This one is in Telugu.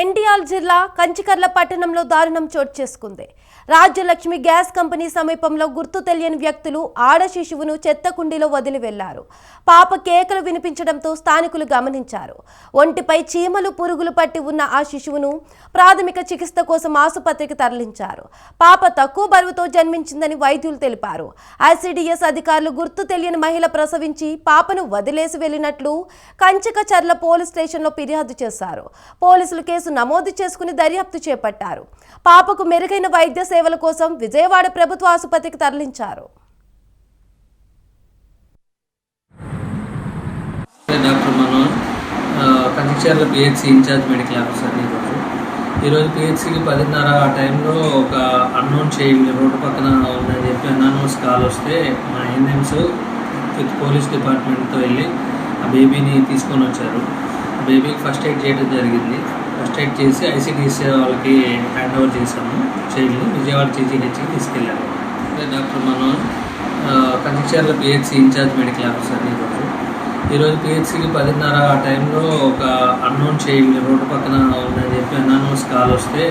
ఎన్టీఆర్ జిల్లా కంచికర్ల పట్టణంలో దారుణం చోటు చేసుకుంది. రాజ్యలక్ష్మి గ్యాస్ కంపెనీ సమీపంలో గుర్తు తెలియని వ్యక్తులు ఆడ శిశువును చెత్త కుండీలో వదిలి వెళ్ళారు. పాప కేకలు వినిపించడంతో స్థానికులు గమనించారు. ఒంటిపై చీమలు పురుగులు పట్టి ఉన్న ఆ శిశువును ప్రాథమిక చికిత్స కోసం ఆసుపత్రికి తరలించారు. పాప తక్కువ బరువుతో జన్మించిందని వైద్యులు తెలిపారు. ఐసిడిఎస్ అధికారులు గుర్తు తెలియని మహిళ ప్రసవించి పాపను వదిలేసి వెళ్ళినట్లు కంచిక చర్ల పోలీస్ స్టేషన్లో ఫిర్యాదు చేశారు. పోలీసులు కేసు నమోదు చేసుకుని దర్యాప్తు చేపట్టారు. పాపకు మెరుగైన వైద్య సేవల కోసం విజయవాడ ప్రభుత్వ ఆసుపత్రికి తరలించారు. Doctor Manoj Kanchikacherla PHC incharge medical officer ఈరోజు. ఈరోజు పిహెచ్సికి పదిన్నర ఆ టైంలో ఒక అన్నోన్ చేయండి రోడ్డు పక్కన ఉందని చెప్పి అనానమస్ కాల్ వస్తే మా ఎన్ఎంస్ విత్ పోలీస్ డిపార్ట్మెంట్తో వెళ్ళి ఆ బేబీని తీసుకొని వచ్చారు. బేబీకి ఫస్ట్ ఎయిడ్ చేయడం జరిగింది. ఫస్ట్ ఎయిడ్ చేసి ఐసీడీసీ వాళ్ళకి హ్యాండ్ ఓవర్ చేశాము. చైల్డ్ని విజయవాడ జీజీహెచ్కి తీసుకెళ్ళాము. డాక్టర్ మనం Kanchikacherla PHC incharge medical officer ఈరోజు. ఈరోజు పిహెచ్సికి పదిన్నర ఆ టైంలో ఒక అన్నోన్ చైల్డ్ రోడ్డు పక్కన ఉందని చెప్పి అన్నోన్స్ కాల్ వస్తే